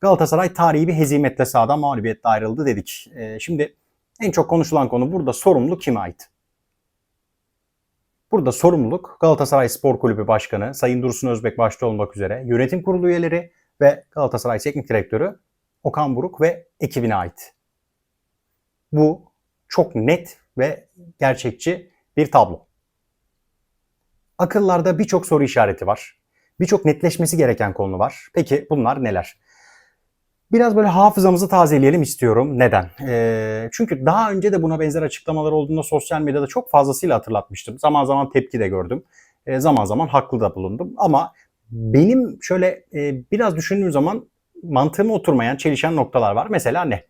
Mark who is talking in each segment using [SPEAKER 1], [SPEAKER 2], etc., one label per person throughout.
[SPEAKER 1] Galatasaray tarihi bir hezimetle sahadan mağlubiyetle ayrıldı dedik. Ee, şimdi en çok konuşulan konu burada sorumluluk kime ait? Burada sorumluluk Galatasaray Spor Kulübü Başkanı Sayın Dursun Özbek başta olmak üzere yönetim kurulu üyeleri ve Galatasaray Teknik Direktörü Okan Buruk ve ekibine ait. Bu çok net ve gerçekçi bir tablo. Akıllarda birçok soru işareti var. Birçok netleşmesi gereken konu var. Peki bunlar neler? Biraz böyle hafızamızı tazeleyelim istiyorum. Neden? Ee, çünkü daha önce de buna benzer açıklamalar olduğunda sosyal medyada çok fazlasıyla hatırlatmıştım. Zaman zaman tepki de gördüm. Ee, zaman zaman haklı da bulundum. Ama benim şöyle e, biraz düşündüğüm zaman mantığıma oturmayan, çelişen noktalar var. Mesela ne?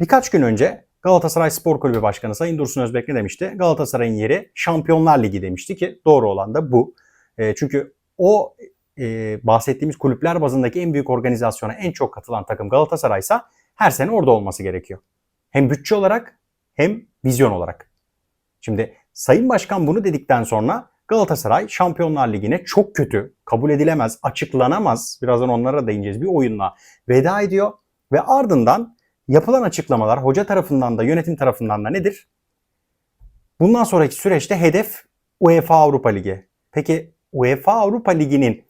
[SPEAKER 1] Birkaç gün önce Galatasaray Spor Kulübü Başkanı Sayın Dursun Özbek ne demişti? Galatasaray'ın yeri Şampiyonlar Ligi demişti ki doğru olan da bu. E, çünkü o e, bahsettiğimiz kulüpler bazındaki en büyük organizasyona en çok katılan takım Galatasaray'sa her sene orada olması gerekiyor. Hem bütçe olarak hem vizyon olarak. Şimdi Sayın Başkan bunu dedikten sonra Galatasaray Şampiyonlar Ligi'ne çok kötü, kabul edilemez, açıklanamaz, birazdan onlara değineceğiz bir oyunla veda ediyor. Ve ardından yapılan açıklamalar hoca tarafından da yönetim tarafından da nedir? Bundan sonraki süreçte hedef UEFA Avrupa Ligi. Peki UEFA Avrupa Ligi'nin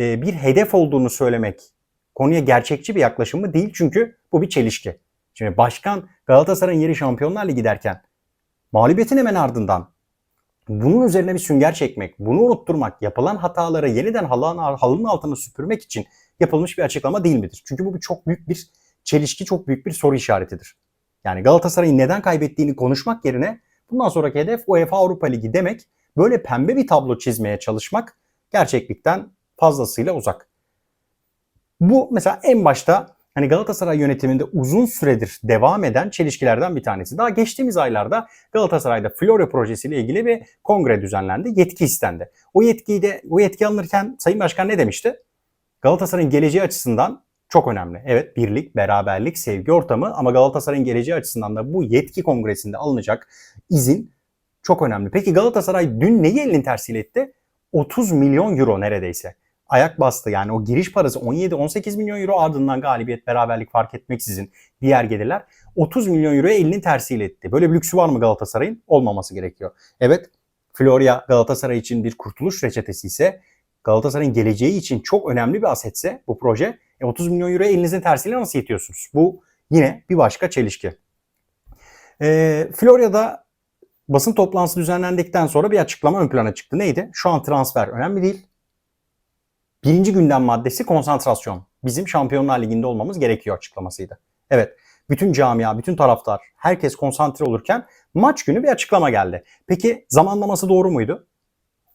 [SPEAKER 1] bir hedef olduğunu söylemek konuya gerçekçi bir yaklaşım mı? Değil çünkü bu bir çelişki. Şimdi başkan Galatasaray'ın yeri Şampiyonlar Ligi derken mağlubiyetin hemen ardından bunun üzerine bir sünger çekmek, bunu unutturmak, yapılan hataları yeniden halının, halının altına süpürmek için yapılmış bir açıklama değil midir? Çünkü bu bir çok büyük bir çelişki, çok büyük bir soru işaretidir. Yani Galatasaray'ın neden kaybettiğini konuşmak yerine bundan sonraki hedef UEFA Avrupa Ligi demek, böyle pembe bir tablo çizmeye çalışmak gerçeklikten fazlasıyla uzak. Bu mesela en başta hani Galatasaray yönetiminde uzun süredir devam eden çelişkilerden bir tanesi. Daha geçtiğimiz aylarda Galatasaray'da Florya projesiyle ilgili bir kongre düzenlendi. Yetki istendi. O yetkiyi de o yetki alınırken Sayın Başkan ne demişti? Galatasaray'ın geleceği açısından çok önemli. Evet birlik, beraberlik, sevgi ortamı ama Galatasaray'ın geleceği açısından da bu yetki kongresinde alınacak izin çok önemli. Peki Galatasaray dün neyi elinin tersiyle etti? 30 milyon euro neredeyse ayak bastı. Yani o giriş parası 17-18 milyon euro ardından galibiyet beraberlik fark etmeksizin diğer gelirler 30 milyon euroya elinin tersiyle etti. Böyle bir lüksü var mı Galatasaray'ın? Olmaması gerekiyor. Evet Florya Galatasaray için bir kurtuluş reçetesi ise Galatasaray'ın geleceği için çok önemli bir asetse bu proje e 30 milyon euroya elinizin tersiyle nasıl yetiyorsunuz? Bu yine bir başka çelişki. E, Florya'da basın toplantısı düzenlendikten sonra bir açıklama ön plana çıktı. Neydi? Şu an transfer önemli değil. Birinci gündem maddesi konsantrasyon. Bizim Şampiyonlar Ligi'nde olmamız gerekiyor açıklamasıydı. Evet, bütün camia, bütün taraftar, herkes konsantre olurken maç günü bir açıklama geldi. Peki zamanlaması doğru muydu?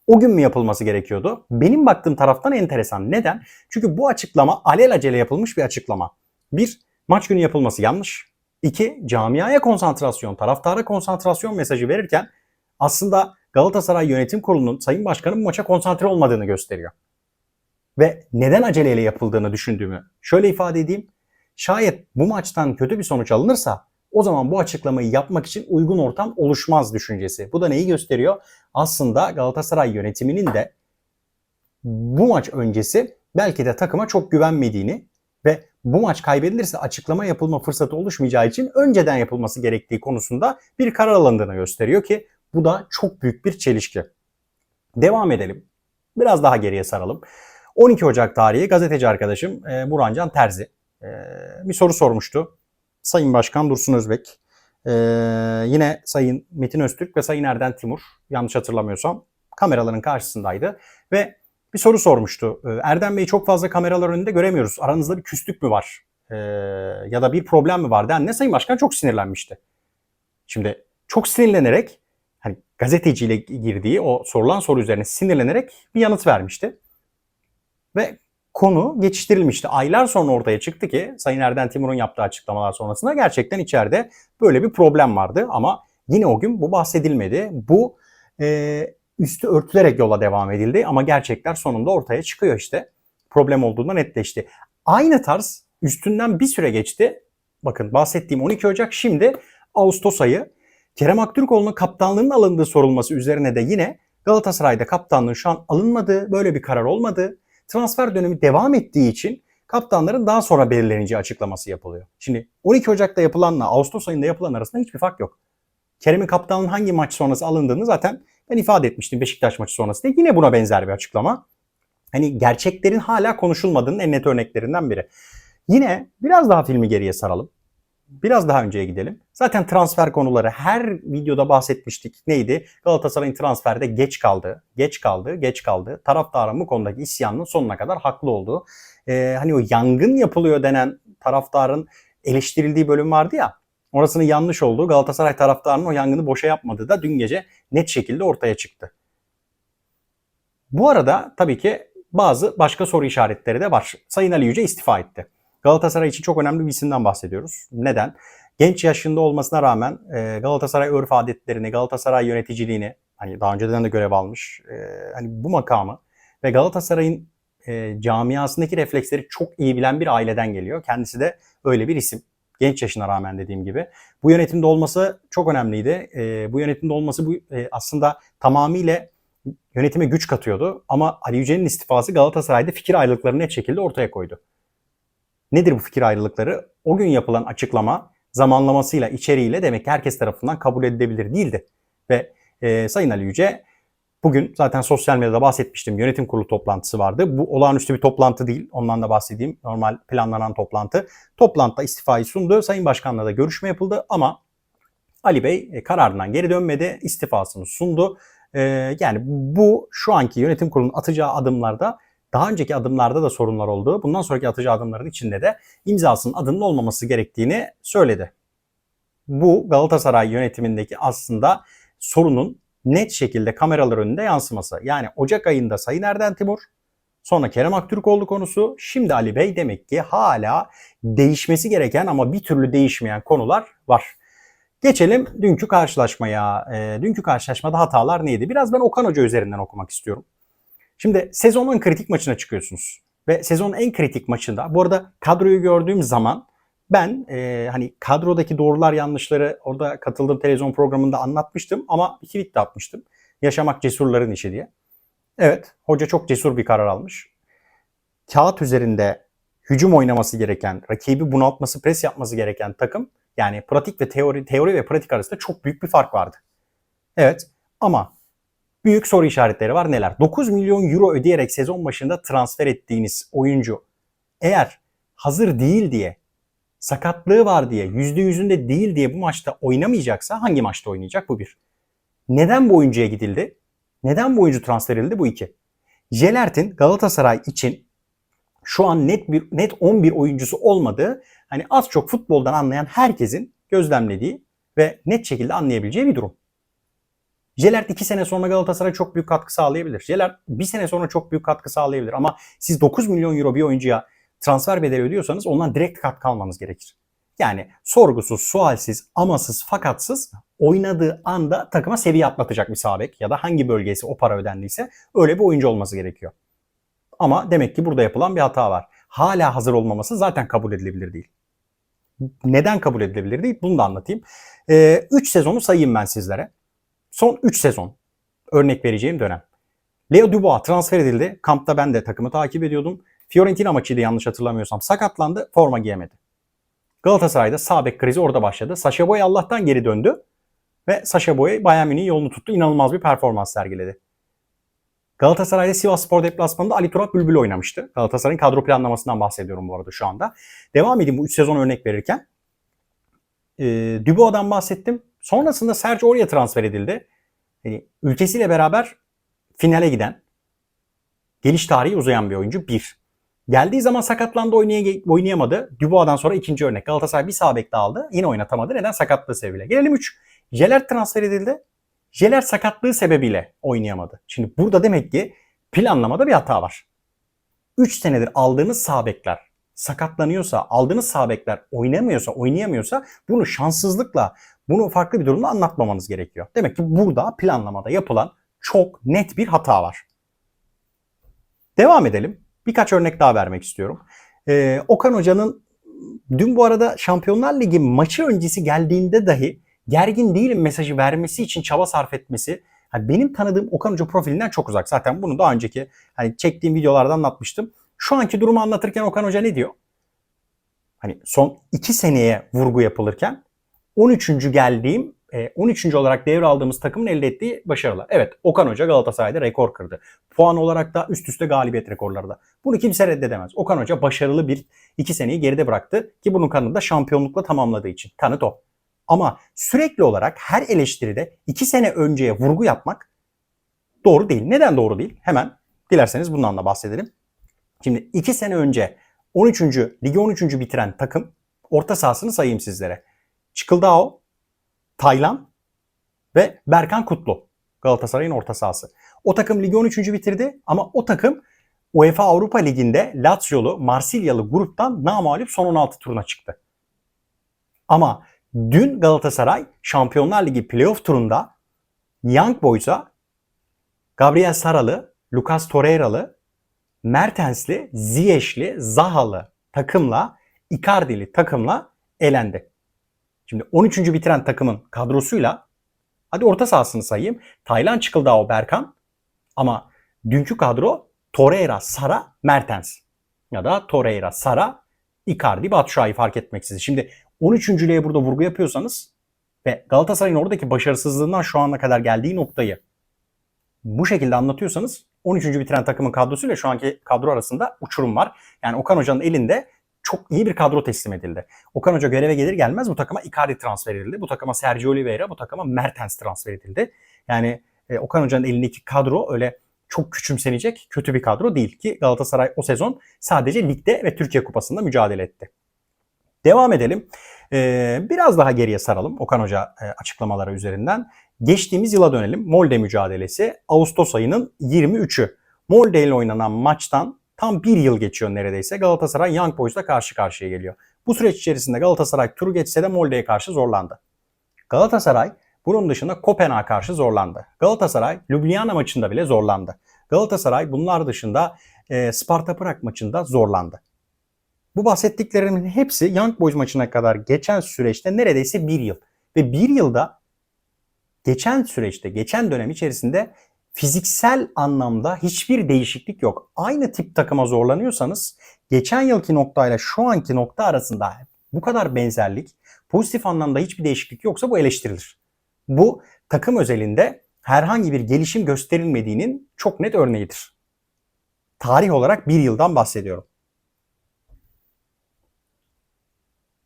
[SPEAKER 1] O gün mü yapılması gerekiyordu? Benim baktığım taraftan enteresan. Neden? Çünkü bu açıklama alelacele yapılmış bir açıklama. Bir, maç günü yapılması yanlış. İki, camiaya konsantrasyon, taraftara konsantrasyon mesajı verirken aslında Galatasaray Yönetim Kurulu'nun Sayın Başkan'ın maça konsantre olmadığını gösteriyor ve neden aceleyle yapıldığını düşündüğümü şöyle ifade edeyim. Şayet bu maçtan kötü bir sonuç alınırsa o zaman bu açıklamayı yapmak için uygun ortam oluşmaz düşüncesi. Bu da neyi gösteriyor? Aslında Galatasaray yönetiminin de bu maç öncesi belki de takıma çok güvenmediğini ve bu maç kaybedilirse açıklama yapılma fırsatı oluşmayacağı için önceden yapılması gerektiği konusunda bir karar alındığını gösteriyor ki bu da çok büyük bir çelişki. Devam edelim. Biraz daha geriye saralım. 12 Ocak tarihi gazeteci arkadaşım e, Murancan Terzi e, bir soru sormuştu. Sayın Başkan Dursun Özbek, e, yine Sayın Metin Öztürk ve Sayın Erden Timur yanlış hatırlamıyorsam kameraların karşısındaydı ve bir soru sormuştu. E, Erdem Bey'i çok fazla kameralar önünde göremiyoruz. Aranızda bir küslük mü var? E, ya da bir problem mi var? Den ne Sayın Başkan çok sinirlenmişti. Şimdi çok sinirlenerek hani gazeteciyle girdiği o sorulan soru üzerine sinirlenerek bir yanıt vermişti. Ve konu geçiştirilmişti. Aylar sonra ortaya çıktı ki Sayın Erden Timur'un yaptığı açıklamalar sonrasında gerçekten içeride böyle bir problem vardı ama yine o gün bu bahsedilmedi. Bu e, üstü örtülerek yola devam edildi ama gerçekler sonunda ortaya çıkıyor işte. Problem olduğunda netleşti. Aynı tarz üstünden bir süre geçti. Bakın bahsettiğim 12 Ocak şimdi Ağustos ayı. Kerem Aktürkoğlu'nun kaptanlığının alındığı sorulması üzerine de yine Galatasaray'da kaptanlığın şu an alınmadığı, böyle bir karar olmadığı, transfer dönemi devam ettiği için kaptanların daha sonra belirleneceği açıklaması yapılıyor. Şimdi 12 Ocak'ta yapılanla Ağustos ayında yapılan arasında hiçbir fark yok. Kerem'in kaptanın hangi maç sonrası alındığını zaten ben ifade etmiştim Beşiktaş maçı sonrası diye. Yine buna benzer bir açıklama. Hani gerçeklerin hala konuşulmadığının en net örneklerinden biri. Yine biraz daha filmi geriye saralım. Biraz daha önceye gidelim. Zaten transfer konuları her videoda bahsetmiştik. Neydi? Galatasaray'ın transferde geç kaldı, geç kaldı, geç kaldı. Taraftarın bu konudaki isyanının sonuna kadar haklı olduğu. Ee, hani o yangın yapılıyor denen taraftarın eleştirildiği bölüm vardı ya. Orasının yanlış olduğu Galatasaray taraftarının o yangını boşa yapmadığı da dün gece net şekilde ortaya çıktı. Bu arada tabii ki bazı başka soru işaretleri de var. Sayın Ali Yüce istifa etti. Galatasaray için çok önemli bir isimden bahsediyoruz. Neden? Genç yaşında olmasına rağmen e, Galatasaray örf adetlerini, Galatasaray yöneticiliğini, hani daha önceden de görev almış, e, hani bu makamı ve Galatasaray'ın e, camiasındaki refleksleri çok iyi bilen bir aileden geliyor. Kendisi de öyle bir isim. Genç yaşına rağmen dediğim gibi. Bu yönetimde olması çok önemliydi. bu yönetimde olması bu aslında tamamıyla yönetime güç katıyordu. Ama Ali Yücel'in istifası Galatasaray'da fikir ayrılıklarını net şekilde ortaya koydu. Nedir bu fikir ayrılıkları? O gün yapılan açıklama zamanlamasıyla, içeriğiyle demek ki herkes tarafından kabul edilebilir değildi. Ve e, Sayın Ali Yüce bugün zaten sosyal medyada bahsetmiştim yönetim kurulu toplantısı vardı. Bu olağanüstü bir toplantı değil. Ondan da bahsedeyim. Normal planlanan toplantı. Toplantıda istifayı sundu. Sayın Başkan'la da görüşme yapıldı ama Ali Bey e, kararından geri dönmedi. istifasını sundu. E, yani bu şu anki yönetim kurulunun atacağı adımlarda daha önceki adımlarda da sorunlar olduğu, bundan sonraki atacağı adımların içinde de imzasının adının olmaması gerektiğini söyledi. Bu Galatasaray yönetimindeki aslında sorunun net şekilde kameralar önünde yansıması. Yani Ocak ayında Sayın Erden Timur, sonra Kerem Aktürkoğlu konusu, şimdi Ali Bey demek ki hala değişmesi gereken ama bir türlü değişmeyen konular var. Geçelim dünkü karşılaşmaya. E, dünkü karşılaşmada hatalar neydi? Biraz ben Okan Hoca üzerinden okumak istiyorum. Şimdi sezonun kritik maçına çıkıyorsunuz. Ve sezonun en kritik maçında bu arada kadroyu gördüğüm zaman ben e, hani kadrodaki doğrular yanlışları orada katıldığım televizyon programında anlatmıştım ama tweet de atmıştım. Yaşamak cesurların işi diye. Evet hoca çok cesur bir karar almış. Kağıt üzerinde hücum oynaması gereken, rakibi bunaltması, pres yapması gereken takım yani pratik ve teori, teori ve pratik arasında çok büyük bir fark vardı. Evet ama büyük soru işaretleri var neler? 9 milyon euro ödeyerek sezon başında transfer ettiğiniz oyuncu eğer hazır değil diye sakatlığı var diye yüzde yüzünde değil diye bu maçta oynamayacaksa hangi maçta oynayacak bu bir. Neden bu oyuncuya gidildi? Neden bu oyuncu transfer edildi bu iki. Jelert'in Galatasaray için şu an net bir net 11 oyuncusu olmadığı hani az çok futboldan anlayan herkesin gözlemlediği ve net şekilde anlayabileceği bir durum. Jelert 2 sene sonra Galatasaray çok büyük katkı sağlayabilir. Jelert 1 sene sonra çok büyük katkı sağlayabilir. Ama siz 9 milyon euro bir oyuncuya transfer bedeli ödüyorsanız ondan direkt katkı almanız gerekir. Yani sorgusuz, sualsiz, amasız, fakatsız oynadığı anda takıma seviye atlatacak bir sabek ya da hangi bölgesi o para ödendiyse öyle bir oyuncu olması gerekiyor. Ama demek ki burada yapılan bir hata var. Hala hazır olmaması zaten kabul edilebilir değil. Neden kabul edilebilir değil bunu da anlatayım. 3 ee, sezonu sayayım ben sizlere. Son 3 sezon örnek vereceğim dönem. Leo Dubois transfer edildi. Kampta ben de takımı takip ediyordum. Fiorentina maçıydı yanlış hatırlamıyorsam. Sakatlandı, forma giyemedi. Galatasaray'da sağ bek krizi orada başladı. Sasha Boy Allah'tan geri döndü. Ve Sasha Boy Bayern Münih'in yolunu tuttu. İnanılmaz bir performans sergiledi. Galatasaray'da Sivas Spor deplasmanında Ali Turat Bülbül oynamıştı. Galatasaray'ın kadro planlamasından bahsediyorum bu arada şu anda. Devam edeyim bu 3 sezon örnek verirken. E, Dubois'dan bahsettim. Sonrasında Sergio oraya transfer edildi. Yani ülkesiyle beraber finale giden, geliş tarihi uzayan bir oyuncu. Bir. Geldiği zaman sakatlandı oynay oynayamadı. Dubois'dan sonra ikinci örnek. Galatasaray bir sağ bek aldı. Yine oynatamadı. Neden? Sakatlığı sebebiyle. Gelelim 3. Jeler transfer edildi. Jeler sakatlığı sebebiyle oynayamadı. Şimdi burada demek ki planlamada bir hata var. 3 senedir aldığınız sağ bekler sakatlanıyorsa, aldığınız sağ bekler oynamıyorsa, oynayamıyorsa bunu şanssızlıkla bunu farklı bir durumda anlatmamanız gerekiyor. Demek ki burada planlamada yapılan çok net bir hata var. Devam edelim. Birkaç örnek daha vermek istiyorum. Ee, Okan Hoca'nın dün bu arada Şampiyonlar Ligi maçı öncesi geldiğinde dahi gergin değilim mesajı vermesi için çaba sarf etmesi hani benim tanıdığım Okan Hoca profilinden çok uzak. Zaten bunu daha önceki hani çektiğim videolarda anlatmıştım. Şu anki durumu anlatırken Okan Hoca ne diyor? Hani son 2 seneye vurgu yapılırken 13. geldiğim, e, 13. olarak devraldığımız takımın elde ettiği başarılar. Evet Okan Hoca Galatasaray'da rekor kırdı. Puan olarak da üst üste galibiyet rekorları da. Bunu kimse reddedemez. Okan Hoca başarılı bir 2 seneyi geride bıraktı ki bunun kanını da şampiyonlukla tamamladığı için. Kanıt o. Ama sürekli olarak her eleştiride 2 sene önceye vurgu yapmak doğru değil. Neden doğru değil? Hemen dilerseniz bundan da bahsedelim. Şimdi 2 sene önce 13. ligi 13. bitiren takım orta sahasını sayayım sizlere. Çıkıldao, Taylan ve Berkan Kutlu. Galatasaray'ın orta sahası. O takım ligi 13. bitirdi ama o takım UEFA Avrupa Ligi'nde Lazio'lu, Marsilyalı gruptan namağlup son 16 turuna çıktı. Ama dün Galatasaray Şampiyonlar Ligi playoff turunda Young Boys'a Gabriel Saralı, Lucas Torreira'lı, Mertens'li, Ziyech'li, Zahalı takımla, Icardi'li takımla elendi. Şimdi 13. bitiren takımın kadrosuyla hadi orta sahasını sayayım. Taylan Çıkıldao Berkan ama dünkü kadro Torreira, Sara, Mertens ya da Torreira, Sara, Icardi, Batshuayi fark etmeksizin. Şimdi 13.lüğe burada vurgu yapıyorsanız ve Galatasaray'ın oradaki başarısızlığından şu ana kadar geldiği noktayı bu şekilde anlatıyorsanız 13. bitiren takımın kadrosuyla şu anki kadro arasında uçurum var. Yani Okan Hoca'nın elinde çok iyi bir kadro teslim edildi. Okan Hoca göreve gelir gelmez bu takıma Icardi transfer edildi. Bu takıma Sergio Oliveira, bu takıma Mertens transfer edildi. Yani e, Okan Hoca'nın elindeki kadro öyle çok küçümsenecek kötü bir kadro değil ki Galatasaray o sezon sadece ligde ve Türkiye Kupası'nda mücadele etti. Devam edelim. Ee, biraz daha geriye saralım Okan Hoca e, açıklamaları üzerinden. Geçtiğimiz yıla dönelim. Molde mücadelesi Ağustos ayının 23'ü. Molde ile oynanan maçtan tam bir yıl geçiyor neredeyse. Galatasaray Young Boys'la karşı karşıya geliyor. Bu süreç içerisinde Galatasaray turu geçse de Molde'ye karşı zorlandı. Galatasaray bunun dışında Kopenhag'a karşı zorlandı. Galatasaray Ljubljana maçında bile zorlandı. Galatasaray bunlar dışında e, Sparta Prag maçında zorlandı. Bu bahsettiklerimin hepsi Young Boys maçına kadar geçen süreçte neredeyse bir yıl. Ve bir yılda geçen süreçte, geçen dönem içerisinde fiziksel anlamda hiçbir değişiklik yok. Aynı tip takıma zorlanıyorsanız geçen yılki noktayla şu anki nokta arasında bu kadar benzerlik, pozitif anlamda hiçbir değişiklik yoksa bu eleştirilir. Bu takım özelinde herhangi bir gelişim gösterilmediğinin çok net örneğidir. Tarih olarak bir yıldan bahsediyorum.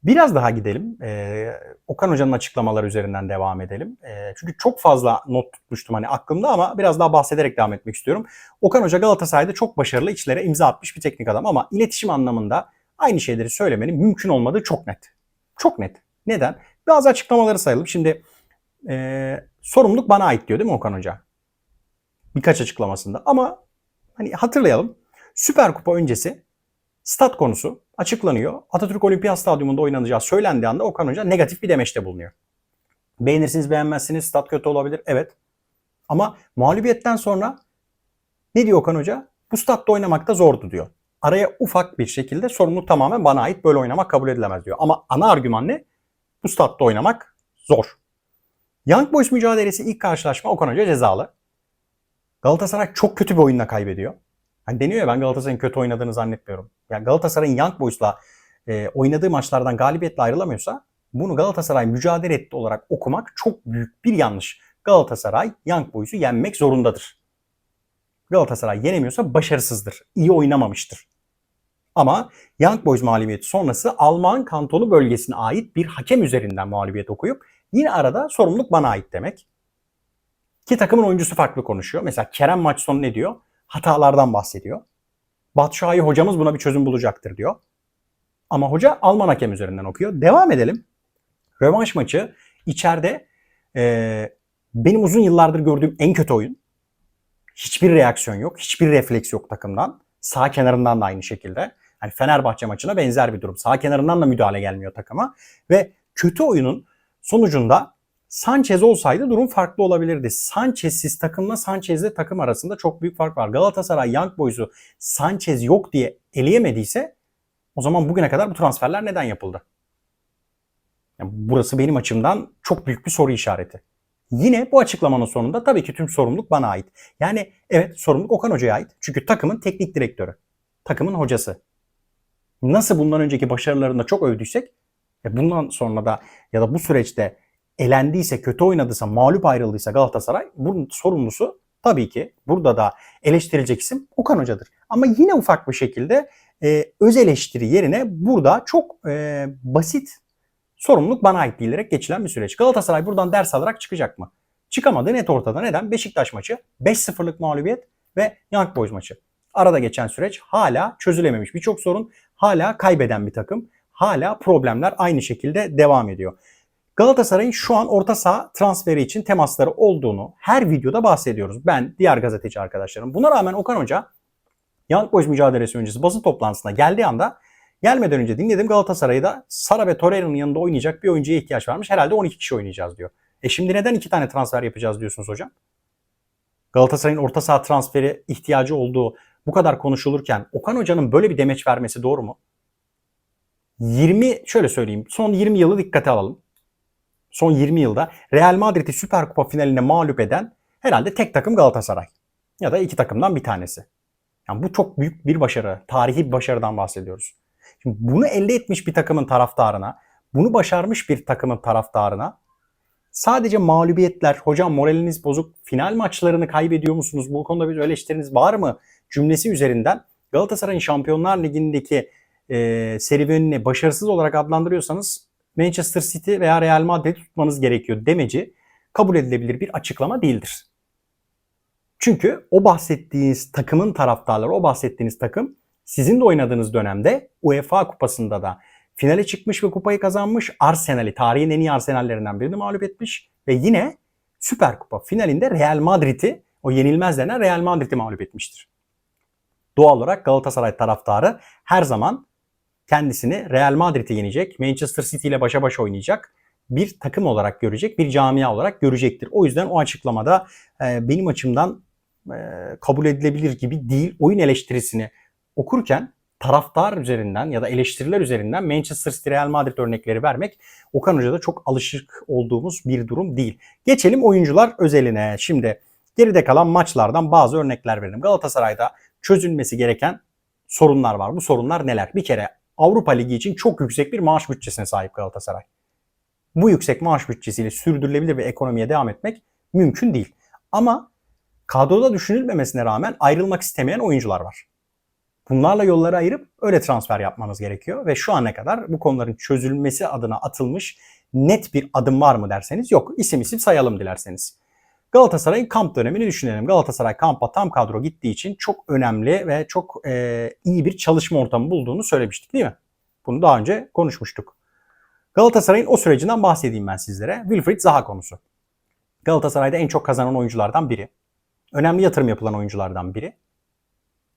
[SPEAKER 1] Biraz daha gidelim. Ee, Okan Hoca'nın açıklamaları üzerinden devam edelim. Ee, çünkü çok fazla not tutmuştum hani aklımda ama biraz daha bahsederek devam etmek istiyorum. Okan Hoca Galatasaray'da çok başarılı içlere imza atmış bir teknik adam ama iletişim anlamında aynı şeyleri söylemenin mümkün olmadığı çok net. Çok net. Neden? Bazı açıklamaları sayalım. Şimdi e, sorumluluk bana ait diyor değil mi Okan Hoca? Birkaç açıklamasında. Ama hani hatırlayalım. Süper Kupa öncesi stat konusu açıklanıyor. Atatürk Olimpiyat Stadyumunda oynanacağı söylendiği anda Okan Hoca negatif bir demeçte bulunuyor. Beğenirsiniz beğenmezsiniz stat kötü olabilir evet. Ama mağlubiyetten sonra ne diyor Okan Hoca? Bu statta oynamak da zordu diyor. Araya ufak bir şekilde sorumluluk tamamen bana ait böyle oynamak kabul edilemez diyor. Ama ana argüman ne? Bu statta oynamak zor. Young Boys mücadelesi ilk karşılaşma Okan Hoca cezalı. Galatasaray çok kötü bir oyunla kaybediyor. Hani deniyor ya ben Galatasaray'ın kötü oynadığını zannetmiyorum. Yani Galatasaray'ın Young Boys'la e, oynadığı maçlardan galibiyetle ayrılamıyorsa bunu Galatasaray mücadele etti olarak okumak çok büyük bir yanlış. Galatasaray Young Boys'u yenmek zorundadır. Galatasaray yenemiyorsa başarısızdır. İyi oynamamıştır. Ama Young Boys mağlubiyeti sonrası Alman kantonu bölgesine ait bir hakem üzerinden mağlubiyet okuyup yine arada sorumluluk bana ait demek. Ki takımın oyuncusu farklı konuşuyor. Mesela Kerem maç sonu ne diyor? Hatalardan bahsediyor. Batshuayi hocamız buna bir çözüm bulacaktır diyor. Ama hoca Alman hakem üzerinden okuyor. Devam edelim. Rövanş maçı içeride e, benim uzun yıllardır gördüğüm en kötü oyun. Hiçbir reaksiyon yok. Hiçbir refleks yok takımdan. Sağ kenarından da aynı şekilde. Hani Fenerbahçe maçına benzer bir durum. Sağ kenarından da müdahale gelmiyor takıma. Ve kötü oyunun sonucunda Sanchez olsaydı durum farklı olabilirdi. Sanchez'siz takımla Sanchez'le takım arasında çok büyük fark var. Galatasaray Young Boys'u Sanchez yok diye eleyemediyse o zaman bugüne kadar bu transferler neden yapıldı? Yani burası benim açımdan çok büyük bir soru işareti. Yine bu açıklamanın sonunda tabii ki tüm sorumluluk bana ait. Yani evet sorumluluk Okan Hoca'ya ait. Çünkü takımın teknik direktörü. takımın hocası. Nasıl bundan önceki başarılarında çok övdüysek e bundan sonra da ya da bu süreçte elendiyse, kötü oynadıysa, mağlup ayrıldıysa Galatasaray bunun sorumlusu tabii ki burada da eleştirilecek isim Okan Hoca'dır. Ama yine ufak bir şekilde e, öz eleştiri yerine burada çok e, basit sorumluluk bana ait diyerek geçilen bir süreç. Galatasaray buradan ders alarak çıkacak mı? Çıkamadı net ortada. Neden? Beşiktaş maçı 5-0'lık mağlubiyet ve Young Boys maçı. Arada geçen süreç hala çözülememiş birçok sorun. Hala kaybeden bir takım. Hala problemler aynı şekilde devam ediyor. Galatasaray'ın şu an orta saha transferi için temasları olduğunu her videoda bahsediyoruz. Ben, diğer gazeteci arkadaşlarım. Buna rağmen Okan Hoca Young Boys mücadelesi öncesi basın toplantısına geldiği anda gelmeden önce dinledim Galatasaray'da Sara ve Torreira'nın yanında oynayacak bir oyuncuya ihtiyaç varmış. Herhalde 12 kişi oynayacağız diyor. E şimdi neden iki tane transfer yapacağız diyorsunuz hocam? Galatasaray'ın orta saha transferi ihtiyacı olduğu bu kadar konuşulurken Okan Hoca'nın böyle bir demeç vermesi doğru mu? 20 şöyle söyleyeyim. Son 20 yılı dikkate alalım. Son 20 yılda Real Madrid'i Süper Kupa finalinde mağlup eden herhalde tek takım Galatasaray. Ya da iki takımdan bir tanesi. Yani bu çok büyük bir başarı. Tarihi bir başarıdan bahsediyoruz. Şimdi bunu elde etmiş bir takımın taraftarına, bunu başarmış bir takımın taraftarına sadece mağlubiyetler, hocam moraliniz bozuk, final maçlarını kaybediyor musunuz? Bu konuda bir eleştiriniz var mı? Cümlesi üzerinden Galatasaray'ın Şampiyonlar Ligi'ndeki e, serüvenini başarısız olarak adlandırıyorsanız Manchester City veya Real Madrid tutmanız gerekiyor demeci kabul edilebilir bir açıklama değildir. Çünkü o bahsettiğiniz takımın taraftarları, o bahsettiğiniz takım sizin de oynadığınız dönemde UEFA kupasında da finale çıkmış ve kupayı kazanmış Arsenal'i, tarihin en iyi Arsenal'lerinden birini mağlup etmiş ve yine Süper Kupa finalinde Real Madrid'i, o yenilmez denen Real Madrid'i mağlup etmiştir. Doğal olarak Galatasaray taraftarı her zaman kendisini Real Madrid'i yenecek, Manchester City ile başa başa oynayacak bir takım olarak görecek, bir camia olarak görecektir. O yüzden o açıklamada e, benim açımdan e, kabul edilebilir gibi değil. Oyun eleştirisini okurken taraftar üzerinden ya da eleştiriler üzerinden Manchester City Real Madrid örnekleri vermek Okan Hoca'da çok alışık olduğumuz bir durum değil. Geçelim oyuncular özeline. Şimdi geride kalan maçlardan bazı örnekler verelim. Galatasaray'da çözülmesi gereken sorunlar var. Bu sorunlar neler? Bir kere Avrupa Ligi için çok yüksek bir maaş bütçesine sahip Galatasaray. Bu yüksek maaş bütçesiyle sürdürülebilir bir ekonomiye devam etmek mümkün değil. Ama kadroda düşünülmemesine rağmen ayrılmak istemeyen oyuncular var. Bunlarla yolları ayırıp öyle transfer yapmanız gerekiyor ve şu ana kadar bu konuların çözülmesi adına atılmış net bir adım var mı derseniz yok. İsim isim sayalım dilerseniz. Galatasaray'ın kamp dönemini düşünelim. Galatasaray kampa tam kadro gittiği için çok önemli ve çok e, iyi bir çalışma ortamı bulduğunu söylemiştik değil mi? Bunu daha önce konuşmuştuk. Galatasaray'ın o sürecinden bahsedeyim ben sizlere. Wilfried Zaha konusu. Galatasaray'da en çok kazanan oyunculardan biri. Önemli yatırım yapılan oyunculardan biri.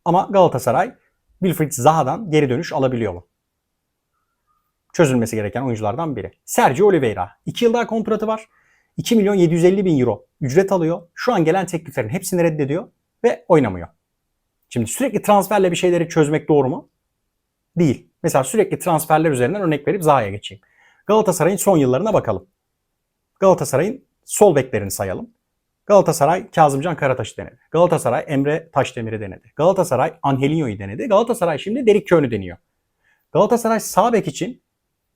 [SPEAKER 1] Ama Galatasaray Wilfried Zaha'dan geri dönüş alabiliyor mu? Çözülmesi gereken oyunculardan biri. Sergio Oliveira. 2 yıl daha kontratı var. 2 milyon 750 bin euro ücret alıyor. Şu an gelen tekliflerin hepsini reddediyor ve oynamıyor. Şimdi sürekli transferle bir şeyleri çözmek doğru mu? Değil. Mesela sürekli transferler üzerinden örnek verip Zaha'ya geçeyim. Galatasaray'ın son yıllarına bakalım. Galatasaray'ın sol beklerini sayalım. Galatasaray Kazımcan Karataş'ı denedi. Galatasaray Emre Taşdemir'i denedi. Galatasaray Angelinho'yu denedi. Galatasaray şimdi Derik Köy'ünü deniyor. Galatasaray sağ bek için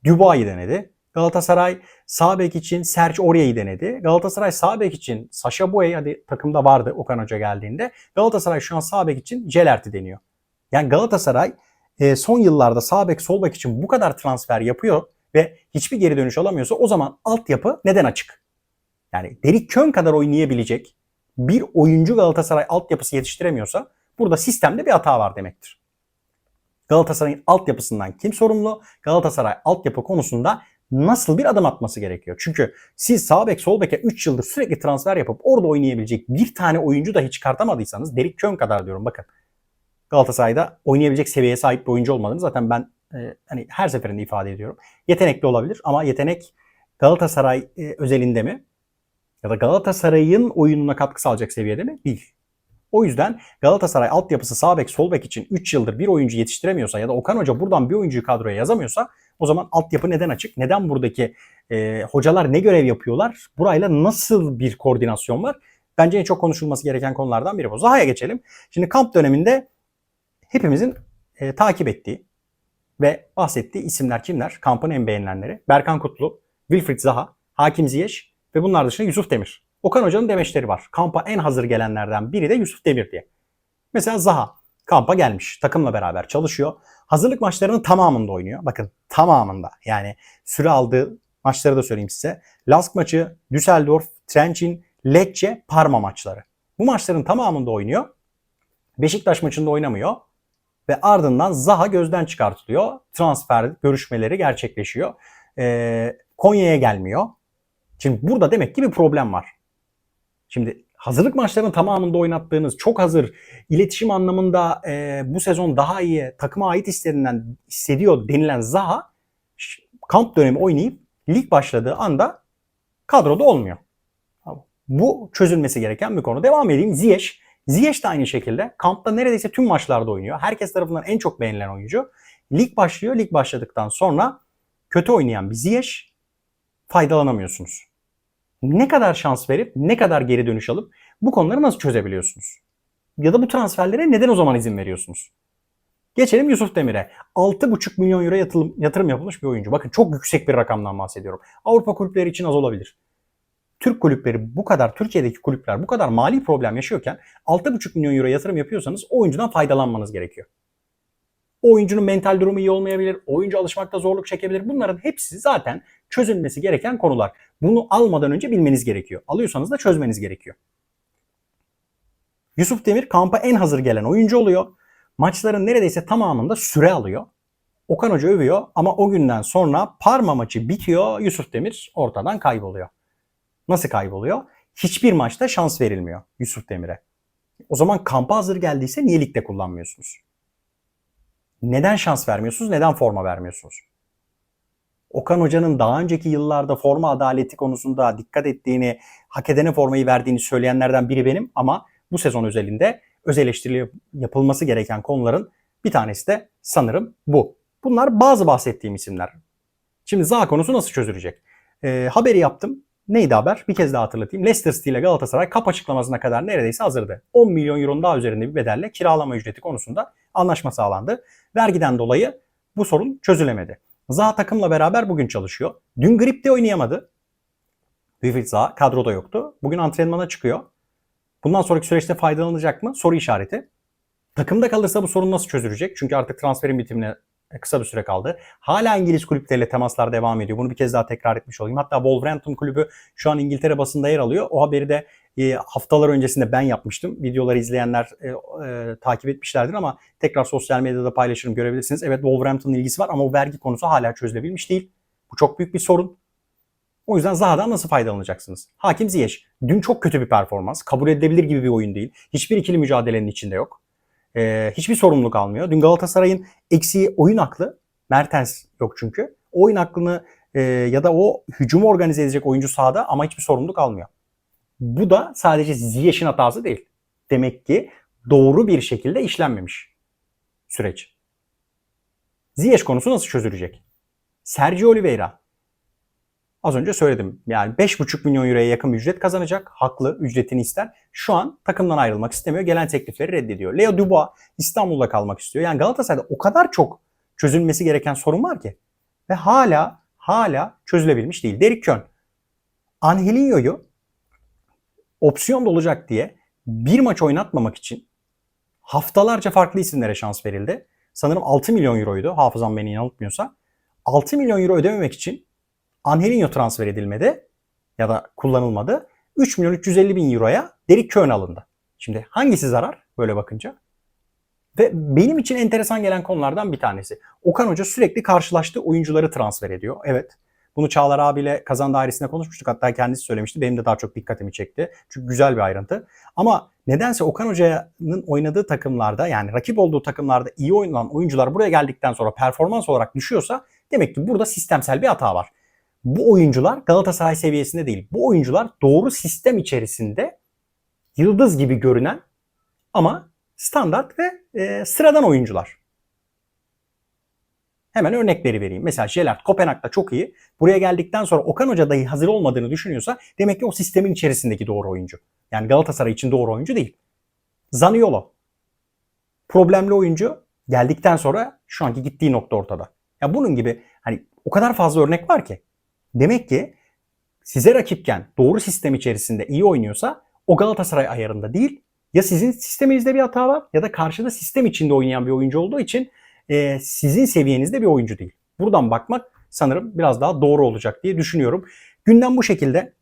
[SPEAKER 1] Dubai'yi denedi. Galatasaray sağ bek için Serge Aurier'i denedi. Galatasaray sağ bek için Sasha Boye hadi takımda vardı Okan Hoca geldiğinde. Galatasaray şu an sağ bek için Celert'i deniyor. Yani Galatasaray e, son yıllarda sağ bek sol bek için bu kadar transfer yapıyor ve hiçbir geri dönüş alamıyorsa o zaman altyapı neden açık? Yani Derik Kön kadar oynayabilecek bir oyuncu Galatasaray altyapısı yetiştiremiyorsa burada sistemde bir hata var demektir. Galatasaray'ın altyapısından kim sorumlu? Galatasaray altyapı konusunda nasıl bir adım atması gerekiyor? Çünkü siz sağ bek sol beke 3 yıldır sürekli transfer yapıp orada oynayabilecek bir tane oyuncu dahi çıkartamadıysanız Derik Kön kadar diyorum bakın. Galatasaray'da oynayabilecek seviyeye sahip bir oyuncu olmadığını zaten ben e, hani her seferinde ifade ediyorum. Yetenekli olabilir ama yetenek Galatasaray e, özelinde mi? Ya da Galatasaray'ın oyununa katkı sağlayacak seviyede mi? Değil. O yüzden Galatasaray altyapısı sağ bek sol bek için 3 yıldır bir oyuncu yetiştiremiyorsa ya da Okan Hoca buradan bir oyuncuyu kadroya yazamıyorsa o zaman altyapı neden açık? Neden buradaki e, hocalar ne görev yapıyorlar? Burayla nasıl bir koordinasyon var? Bence en çok konuşulması gereken konulardan biri bu. Zaha'ya geçelim. Şimdi kamp döneminde hepimizin e, takip ettiği ve bahsettiği isimler kimler? Kampın en beğenilenleri. Berkan Kutlu, Wilfried Zaha, Hakim Ziyech ve bunlar dışında Yusuf Demir. Okan Hoca'nın demeçleri var. Kampa en hazır gelenlerden biri de Yusuf Demir diye. Mesela Zaha kampa gelmiş. Takımla beraber çalışıyor. Hazırlık maçlarının tamamında oynuyor. Bakın tamamında. Yani süre aldığı maçları da söyleyeyim size. Lask maçı, Düsseldorf, Trencin, Lecce, Parma maçları. Bu maçların tamamında oynuyor. Beşiktaş maçında oynamıyor. Ve ardından Zaha gözden çıkartılıyor. Transfer görüşmeleri gerçekleşiyor. Ee, Konya'ya gelmiyor. Şimdi burada demek ki bir problem var. Şimdi hazırlık maçlarının tamamında oynattığınız çok hazır iletişim anlamında e, bu sezon daha iyi takıma ait istediğinden hissediyor denilen Zaha kamp dönemi oynayıp lig başladığı anda kadroda olmuyor. Bu çözülmesi gereken bir konu. Devam edeyim. Ziyech. Ziyech de aynı şekilde kampta neredeyse tüm maçlarda oynuyor. Herkes tarafından en çok beğenilen oyuncu. Lig başlıyor. Lig başladıktan sonra kötü oynayan bir Ziyech faydalanamıyorsunuz. Ne kadar şans verip ne kadar geri dönüş alıp bu konuları nasıl çözebiliyorsunuz? Ya da bu transferlere neden o zaman izin veriyorsunuz? Geçelim Yusuf Demir'e. 6,5 milyon euro yatırım, yatırım yapılmış bir oyuncu. Bakın çok yüksek bir rakamdan bahsediyorum. Avrupa kulüpleri için az olabilir. Türk kulüpleri bu kadar, Türkiye'deki kulüpler bu kadar mali problem yaşıyorken 6,5 milyon euro yatırım yapıyorsanız oyuncudan faydalanmanız gerekiyor. Oyuncunun mental durumu iyi olmayabilir, oyuncu alışmakta zorluk çekebilir. Bunların hepsi zaten çözülmesi gereken konular. Bunu almadan önce bilmeniz gerekiyor. Alıyorsanız da çözmeniz gerekiyor. Yusuf Demir kampa en hazır gelen oyuncu oluyor. Maçların neredeyse tamamında süre alıyor. Okan Hoca övüyor ama o günden sonra Parma maçı bitiyor. Yusuf Demir ortadan kayboluyor. Nasıl kayboluyor? Hiçbir maçta şans verilmiyor Yusuf Demir'e. O zaman kampa hazır geldiyse niye ligde kullanmıyorsunuz? Neden şans vermiyorsunuz? Neden forma vermiyorsunuz? Okan Hoca'nın daha önceki yıllarda forma adaleti konusunda dikkat ettiğini, hak edene formayı verdiğini söyleyenlerden biri benim ama bu sezon özelinde öz eleştiri yapılması gereken konuların bir tanesi de sanırım bu. Bunlar bazı bahsettiğim isimler. Şimdi Zaha konusu nasıl çözülecek? E, haberi yaptım. Neydi haber? Bir kez daha hatırlatayım. Leicester City ile Galatasaray kap açıklamasına kadar neredeyse hazırdı. 10 milyon euronun daha üzerinde bir bedelle kiralama ücreti konusunda anlaşma sağlandı. Vergiden dolayı bu sorun çözülemedi. Zaha takımla beraber bugün çalışıyor. Dün gripte oynayamadı. Wilfried Zaha kadroda yoktu. Bugün antrenmana çıkıyor. Bundan sonraki süreçte faydalanacak mı? Soru işareti. Takımda kalırsa bu sorun nasıl çözülecek? Çünkü artık transferin bitimine kısa bir süre kaldı. Hala İngiliz kulüpleriyle temaslar devam ediyor. Bunu bir kez daha tekrar etmiş olayım. Hatta Wolverhampton kulübü şu an İngiltere basında yer alıyor. O haberi de e, haftalar öncesinde ben yapmıştım. Videoları izleyenler e, e, takip etmişlerdir ama tekrar sosyal medyada paylaşırım görebilirsiniz. Evet Wolverhampton'ın ilgisi var ama o vergi konusu hala çözülebilmiş değil. Bu çok büyük bir sorun. O yüzden Zaha'dan nasıl faydalanacaksınız? Hakim Ziyech. Dün çok kötü bir performans. Kabul edilebilir gibi bir oyun değil. Hiçbir ikili mücadelenin içinde yok. Ee, hiçbir sorumluluk almıyor. Dün Galatasaray'ın eksiği oyun aklı. Mertens yok çünkü. O oyun aklını e, ya da o hücumu organize edecek oyuncu sahada ama hiçbir sorumluluk almıyor. Bu da sadece Ziyech'in hatası değil. Demek ki doğru bir şekilde işlenmemiş süreç. Ziyech konusu nasıl çözülecek? Sergio Oliveira Az önce söyledim. Yani 5,5 milyon euroya yakın bir ücret kazanacak. Haklı ücretini ister. Şu an takımdan ayrılmak istemiyor. Gelen teklifleri reddediyor. Leo Dubois İstanbul'da kalmak istiyor. Yani Galatasaray'da o kadar çok çözülmesi gereken sorun var ki. Ve hala hala çözülebilmiş değil. Derek Kön Angelinho'yu opsiyon da olacak diye bir maç oynatmamak için haftalarca farklı isimlere şans verildi. Sanırım 6 milyon euroydu hafızam beni yanıltmıyorsa. 6 milyon euro ödememek için Angelinho transfer edilmedi ya da kullanılmadı. 3 milyon 350 bin euroya Derek Köhn alındı. Şimdi hangisi zarar böyle bakınca? Ve benim için enteresan gelen konulardan bir tanesi. Okan Hoca sürekli karşılaştığı oyuncuları transfer ediyor. Evet. Bunu Çağlar abiyle kazan dairesinde konuşmuştuk. Hatta kendisi söylemişti. Benim de daha çok dikkatimi çekti. Çünkü güzel bir ayrıntı. Ama nedense Okan Hoca'nın oynadığı takımlarda yani rakip olduğu takımlarda iyi oynanan oyuncular buraya geldikten sonra performans olarak düşüyorsa demek ki burada sistemsel bir hata var bu oyuncular Galatasaray seviyesinde değil. Bu oyuncular doğru sistem içerisinde yıldız gibi görünen ama standart ve e, sıradan oyuncular. Hemen örnekleri vereyim. Mesela Jelert Kopenhag'da çok iyi. Buraya geldikten sonra Okan Hoca dahi hazır olmadığını düşünüyorsa demek ki o sistemin içerisindeki doğru oyuncu. Yani Galatasaray için doğru oyuncu değil. Zaniolo. Problemli oyuncu Geldikten sonra şu anki gittiği nokta ortada. Ya bunun gibi hani o kadar fazla örnek var ki. Demek ki size rakipken doğru sistem içerisinde iyi oynuyorsa o Galatasaray ayarında değil. Ya sizin sisteminizde bir hata var ya da karşıda sistem içinde oynayan bir oyuncu olduğu için e, sizin seviyenizde bir oyuncu değil. Buradan bakmak sanırım biraz daha doğru olacak diye düşünüyorum. Gündem bu şekilde.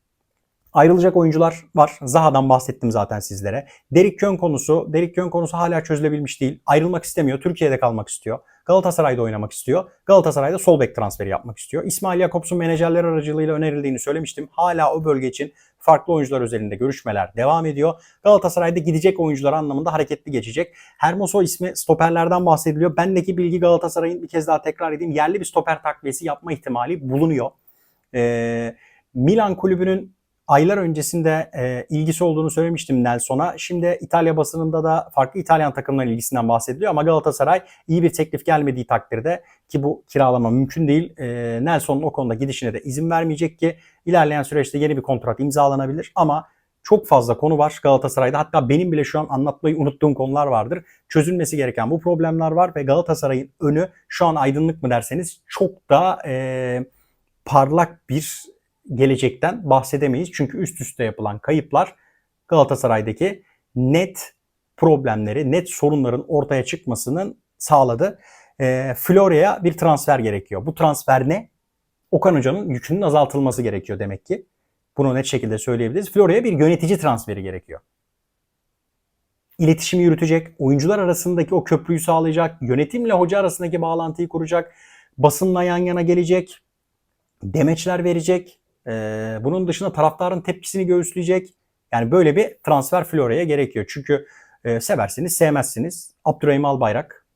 [SPEAKER 1] Ayrılacak oyuncular var. Zaha'dan bahsettim zaten sizlere. Derik Kön konusu, Derik Kön konusu hala çözülebilmiş değil. Ayrılmak istemiyor. Türkiye'de kalmak istiyor. Galatasaray'da oynamak istiyor. Galatasaray'da sol bek transferi yapmak istiyor. İsmail Jakobs'un menajerler aracılığıyla önerildiğini söylemiştim. Hala o bölge için farklı oyuncular üzerinde görüşmeler devam ediyor. Galatasaray'da gidecek oyuncular anlamında hareketli geçecek. Hermoso ismi stoperlerden bahsediliyor. Bendeki bilgi Galatasaray'ın bir kez daha tekrar edeyim yerli bir stoper takviyesi yapma ihtimali bulunuyor. Ee, Milan kulübünün aylar öncesinde e, ilgisi olduğunu söylemiştim Nelson'a. Şimdi İtalya basınında da farklı İtalyan takımların ilgisinden bahsediliyor ama Galatasaray iyi bir teklif gelmediği takdirde ki bu kiralama mümkün değil. E, Nelson'un o konuda gidişine de izin vermeyecek ki ilerleyen süreçte yeni bir kontrat imzalanabilir ama çok fazla konu var Galatasaray'da. Hatta benim bile şu an anlatmayı unuttuğum konular vardır. Çözülmesi gereken bu problemler var ve Galatasaray'ın önü şu an aydınlık mı derseniz çok da e, parlak bir gelecekten bahsedemeyiz. Çünkü üst üste yapılan kayıplar Galatasaray'daki net problemleri, net sorunların ortaya çıkmasının sağladı. E, Florya'ya bir transfer gerekiyor. Bu transfer ne? Okan Hoca'nın yükünün azaltılması gerekiyor demek ki. Bunu net şekilde söyleyebiliriz. Florya'ya bir yönetici transferi gerekiyor. İletişimi yürütecek, oyuncular arasındaki o köprüyü sağlayacak, yönetimle hoca arasındaki bağlantıyı kuracak, basınla yan yana gelecek, demeçler verecek, ee, bunun dışında taraftarın tepkisini göğüsleyecek. Yani böyle bir transfer Florya'ya gerekiyor. Çünkü e, seversiniz, sevmezsiniz. Abdurrahim Albayrak,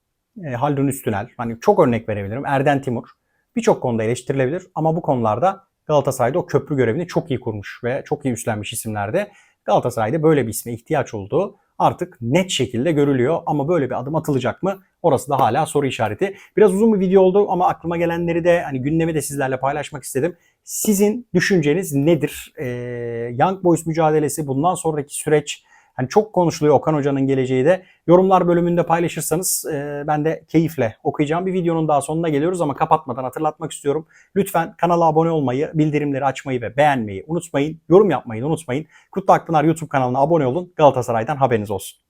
[SPEAKER 1] e, Haldun Üstünel, hani çok örnek verebilirim. Erden Timur. Birçok konuda eleştirilebilir ama bu konularda Galatasaray'da o köprü görevini çok iyi kurmuş ve çok iyi üstlenmiş isimlerde. Galatasaray'da böyle bir isme ihtiyaç olduğu artık net şekilde görülüyor. Ama böyle bir adım atılacak mı? Orası da hala soru işareti. Biraz uzun bir video oldu ama aklıma gelenleri de hani gündemi de sizlerle paylaşmak istedim. Sizin düşünceniz nedir? Ee, Young Boys mücadelesi bundan sonraki süreç Hani çok konuşuluyor Okan Hoca'nın geleceği de. Yorumlar bölümünde paylaşırsanız e, ben de keyifle okuyacağım. Bir videonun daha sonuna geliyoruz ama kapatmadan hatırlatmak istiyorum. Lütfen kanala abone olmayı, bildirimleri açmayı ve beğenmeyi unutmayın. Yorum yapmayı unutmayın. Kutlu Akpınar YouTube kanalına abone olun. Galatasaray'dan haberiniz olsun.